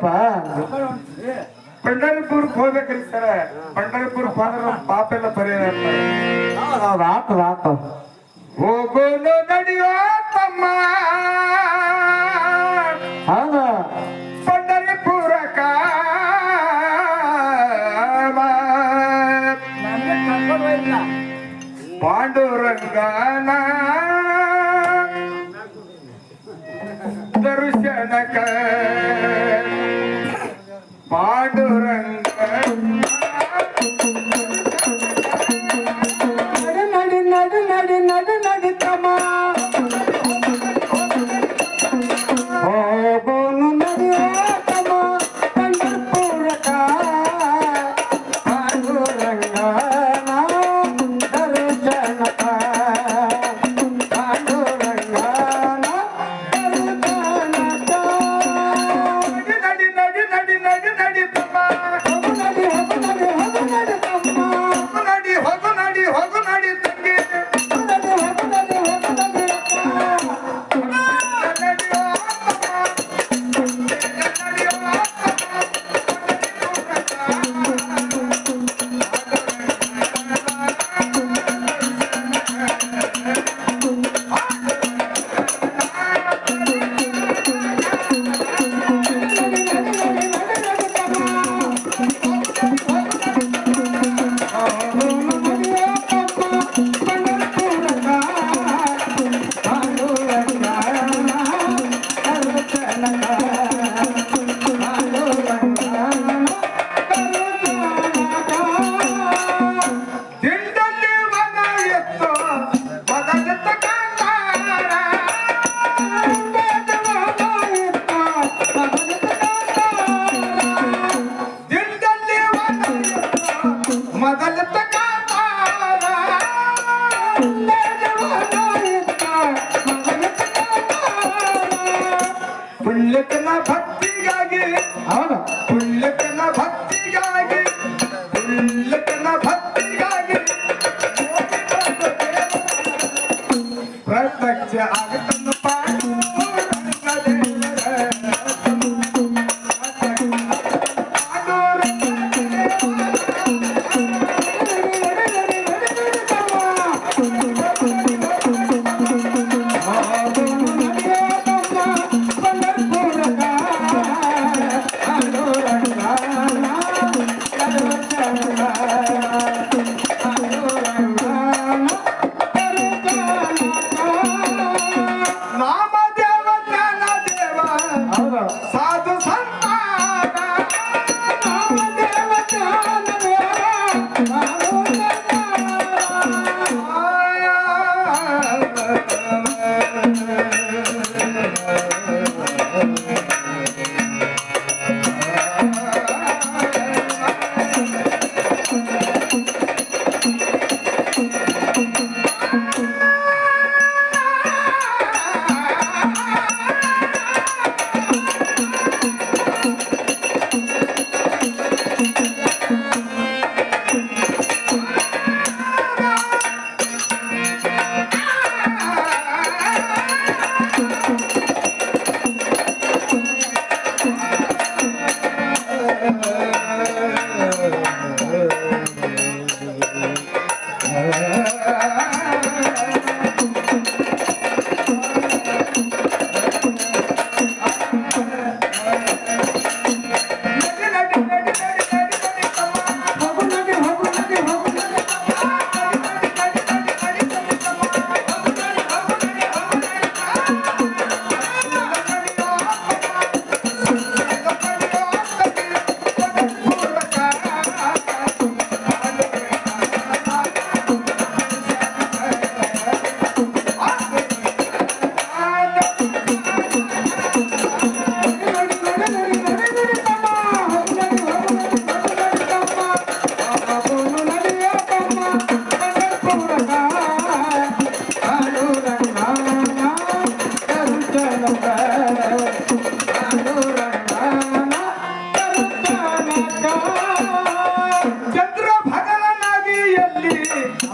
ಇಲ್ಲಪ್ಪ ಪಂಡರಪುರ್ ಹೋಗ್ಬೇಕ್ರಿ ಸರ ಪಂಡರಪುರ್ ಹೋದ್ರ ಪಾಪ ಎಲ್ಲ ಪರಿಹಾರ ಆತದ ಆತ ಹೋಗೋನು ನಡೆಯೋ ತಮ್ಮ ಹೌದ ಪಂಡರಿಪುರಕ ಪಾಂಡುರಂಗನ ದರ್ಶನಕ ஆண்டு ಕಚ್ಚ ಆಗುತ್ತ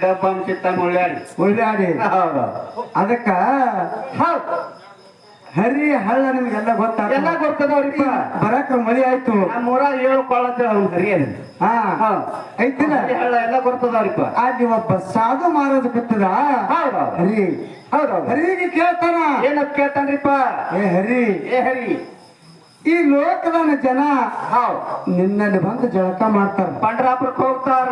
ಹೆಂಗ ಡಬ್ಬ ಚಿತ್ತ ಮುಳ್ಳಾಡಿ ಉಳ್ಳಾಡಿ ಹೌದು. ಅದಕ್ಕ ಹೌದ್. ಹರಿ ಹಳ್ಳ ನಿಮ್ಗೆಲ್ಲ ಗೊತ್ತಾಗ ಎಲ್ಲ ಗೊತ್ತದವ್ರಿಪ್ಪ ಬರಕ ಮಳಿ ಆಯ್ತು. ಮೂರ ಏಳು ಕೊಳ್ಳತ್ತೆ ಅವ್ನು ಹರಿಯದ ಹಾ. ಐತಿಲ್ಲ. ಹಳ್ಳ ಎಲ್ಲ ಗೊತ್ತದವ್ರಿಪ್ಪ ಅಲ್ಲಿ ಒಬ್ಬ ಸಾಧು ಮಾರೋದು ಗೊತ್ತದ ಹೌದು ಹರಿ. ಹೌದೌದು ಹರಿಗೆ ಕೇಳ್ತಾನ? ಏನಪ್ಪ ಕೇಳ್ತಾನ್ರಿಪ್ಪ ಏ ಹರಿ. ಏ ಹರಿ. ಈ ಲೋಕದ ಜನ ಹೌದ್. ನಿನ್ನಲ್ಲಿ ಬಂದು ಜಳಕ ಮಾಡ್ತಾರ. ಪಂಡ್ರಾಪುರಕ್ಕೆ ಹೋಗ್ತಾರ.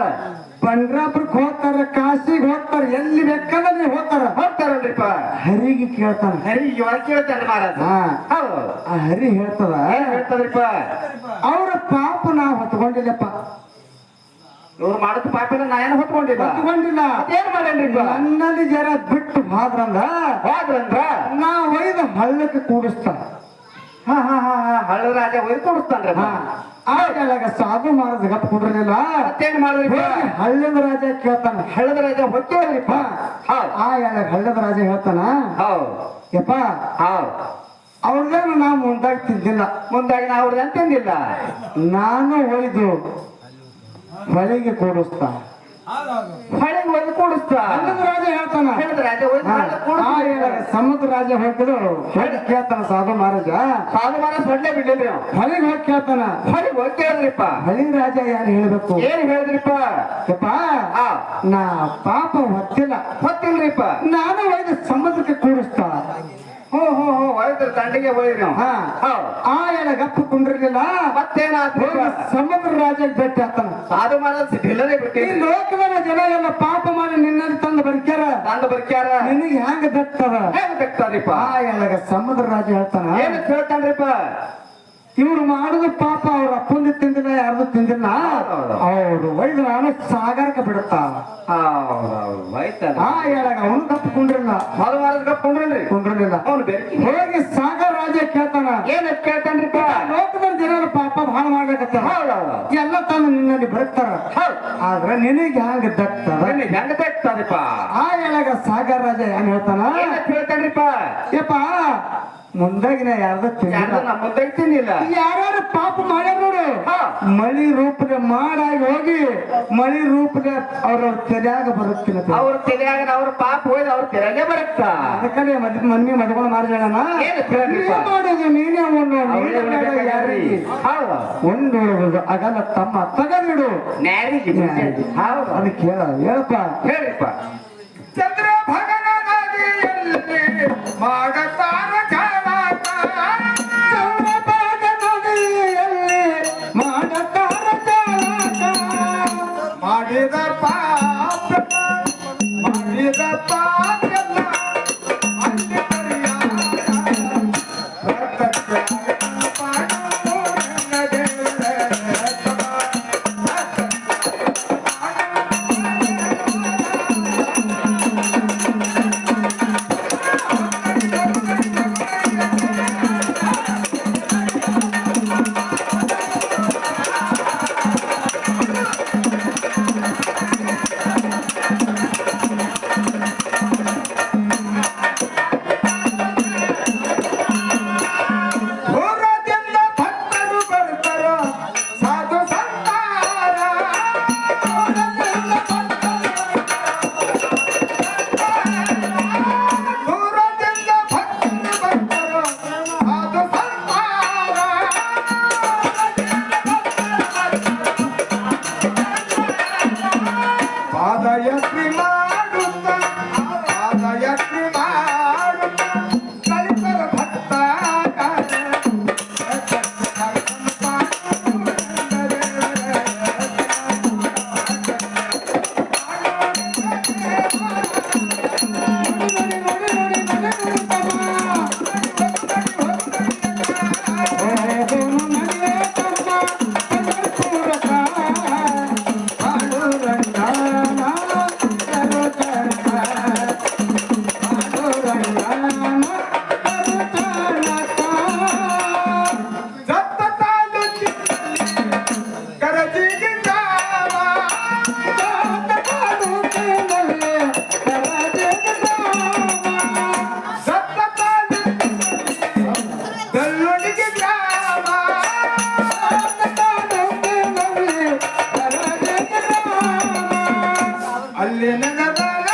ಪಂಡ್ರಾಪುರಕ್ಕೆ ಹೋಗ್ತಾರ ಕಾಶಿಗೆ ಹೋಗ್ತಾರ ಎಲ್ಲಿ ಬೇಕಾದ್ರೆ ಹೋಗ್ತಾರ. ಹೋಗ್ತಾರಲ್ರಿಪ್ಪ. ಹರಿಗೆ ಕೇಳ್ತಾರ. ಹರಿ ಇವಾಗ ಕೇಳ್ತಾನೆ ಮಹಾರಾಜ. ಆ ಹರಿ ಹೇಳ್ತದ? ಹೇಳ್ತದ್ರಿಪ್ಪ? ಅವ್ರ ಪಾಪ ನಾವು ಹೊತ್ಕೊಂಡಿಲ್ಲಪ್ಪ. ಇವ್ರು ಮಾಡುತ್ತ ಪಾಪಿನ ನಾ ಏನು ಹೊತ್ಕೊಂಡಿಲ್ಲ? ಹೊತ್ಕೊಂಡಿಲ್ಲ. ಏನ್ ಮಾಡೇನ್ರಿಪ್ಪ? ನನ್ನಲ್ಲಿ ಜರ ಬಿಟ್ಟು ಹೋದ್ರಂದ ಹೋದ್ರಂದ್ರ? ನಾ ಒಯ್ದು ಹಳ್ಳಕ್ಕೆ ಕೂಡಿಸ್ತಾನ ಹಾ ಹಾ ಹಾ ಹಾ ಹಳ್ಳ ರಾಜ ಒಯ್ದು ಕೊಡಿಸ್ತಾನ್ರಿ ಹಾ. ಆ ಕೆಳಗ ಸಾಧು ಮಹಾರಾಜ ಗಪ್ ಕುಡ್ರಲಿಲ್ಲ ಮತ್ತೇನ್ ಮಾಡಿದ್ರಿಪ್ಪ? ಹೋಗಿ ಹಳ್ಳದ ರಾಜ ಕೇಳ್ತಾನ. ಹಳ್ಳದ ರಾಜ ಹೊತ್ತೇವ್ರಿಪ್ಪ? ಹೌದ್. ಆ ಎಳಗ ಹಳ್ಳದ ರಾಜ ಹೇಳ್ತಾನ ಹೌದ್. ಯಪ್ಪ ಹೌದ್. ಅವ್ರದೇನು ನಾವು ಮುಂದಾಗಿ ತಿಂದಿಲ್ಲ. ಮುಂದಾಗಿ ನಾ ಅವ್ರದ್ದು ಅಂತಂದಿಲ್ಲ ನಾನು ಒಯ್ದು ಹೊಳೆಗೆ ಕೂಡಿಸ್ತ. ಹಳಿಗೆ. ಒಯ್ದು ರಾಜ ಹೇಳ್ತಾನ? ಸಮುದ್ರ ರಾಜ ಹೋಗಿದ್ರು ಹೇಳಿ. ಕೇಳ್ತಾನ ಸಾಧು ಮಹಾರಾಜ? ಸಾಧು ಮಾರ ಹೊಡ್ಲೆ ಬಿಡ್ಲಿಲ್ಲ ಹೊಳಿಗೆ ಹೋಗಿ ಕೇಳ್ತಾನ? ಹಳಿಗೆ ಹೋಗಿ ಕೇಳಿದ್ರಿಪ್ಪ. ಹಳಿ ರಾಜ ಯಾರು ಹೇಳ್ಬೇಕು? ಏನ್ ಹೇಳಿದ್ರಿಪ್ಪ? ಯಪ್ಪ ನಾ ಪಾಪ ಹೊತ್ತಿಲ್ಲ. ಹೊತ್ತಿಲ್ರಿಪ್ಪ. ನಾನು ಒಯ್ದು ಸಮುದ್ರಕ್ಕೆ ಕೂಡಿಸ್ತಾ. ಹ್ಞೂ ಹ್ಞೂ ಹ್ಞೂ ಒಯ್ದ್ರಿ ದಂಡಿಗೆ ಒಯ್ದ್ರಿ ಅವ್ನು ಹಾ. ಹೌದ್. ಆ ಎಳಗಪ್ಪ ಕುಂಡ್ರಲಿಲ್ಲ. ಮತ್ತೇನಾದ್ರಿಪ್ಪ ಹೋಗಿ ಸಮುದ್ರ ರಾಜಕ್ಕೆ ಭೇಟಿ ಆಗ್ತಾನ. ಸಾಧು ಮಾರ ಡಿಲ್ಲರೇ ಈ ಬಿಟ್ಟಿದ್ರಿ ಲೋಕದ ಜನ ಎಲ್ಲ ಪಾಪ ಮಾಡಿ ನಿನ್ನಲ್ಲಿ ತಂದು ಬರ್ಕ್ಯಾರ. ತಂದ ಬರ್ಕ್ಯಾರ. ನಿನಗೆ ಹೆಂಗ ದತ್ತದ? ಹೆಂಗ್ ಬೇಕ್ತಾರಿಪ್ಪ ಆ ಎಳಗ ಸಮುದ್ರ ರಾಜ ಹೇಳ್ತಾನ. ಏನ್ ಕೇಳ್ತಾನ್ರಿಪ್ಪ ಇವ್ರು ಮಾಡಿದ ಪಾಪ ಅವ್ರ ಅಪ್ಪಂದು ತಿಂದಿಲ್ಲ ಯಾರ್ದು ತಿಂದಿಲ್ಲ. ಹೌದು ಅವ್ರು ಒಯ್ದು ನಾನು ಸಾಗರಕ್ಕೆ ಬಿಡುತ್ತ. ಹೌದೌದು ಆಯ್ತಲ್ಲ ಆ ಅವನು ತಪ್ಪು ಕುಂಡ್ರಿಲ್ಲ. ಅವ್ನು ಬೆರ್ಕಿ ಹೋಗಿ ಸಾಗರ ರಾಜ ಕೇಳ್ತಾನ. ಏನ ಕೇಳ್ತಾನ್ರಿಪ್ಪ? ಲೋಕದ ಜನರ ಪಾಪ ಭಾಳ ಮಾಡ್ಬೇಕತ್ತ ಎಲ್ಲ ತಾನು ನಿನ್ನಲ್ಲಿ ಬರುತ್ತಾರ. ಆದ್ರೆ ನಿನಗೆ ಹ್ಯಾಂಗ ದತ್ತದ ಹೆಂಗ ಆ ಹೇಳಾಗ ಸಾಗರ ರಾಜ ಏನ್ ಹೇಳ್ತಾನ? ಕೇಳ್ತಾನ್ರಿಪ್ಪ? ಯಪ್ಪ ಮುಂದಾಗಿನ ಯಾರ್ದ ಮುಂದೆ ತಿನ್ನಿಲ್ಲ ಯಾರ್ಯಾರು ಪಾಪ ಮಾಡ್ಯಾರ ನೋಡು. ಮಳಿ ರೂಪದ ಮಾಡಾಗಿ ಹೋಗಿ ಮಳಿ ರೂಪದ ಅವ್ರ ತಲೆಯಾಗ ಬರುತ್ತಿನ ಅವ್ರ ತಲೆಯಾಗ ಅವ್ರ ಪಾಪ ಹೋಯ್ದು ಅವ್ರ ತೆರೆಗೆ ಬರುತ್ತ? ಅದಕ್ಕೆ ಮದ್ ಮನ್ನಿ ಮದ್ಕೊಂಡು ಕೇಳ್ರಿಪ್ಪ? ಮಾಡೋದು ನೀನೇ ಒಂದು ಒಂದು ಅಗಲ ತಮ್ಮ ತಗದಿಡು ನ್ಯಾರಿಗೆ ಹೌದು. ಅದು ಕೇಳ ಹೇಳಪ್ಪ. ಹೇಳಿಪ್ಪ. ಚಂದ್ರ ಭಗನಾದಿ ಮಾಡತ್ತ ಮಾಡತ అల్లె నగదాల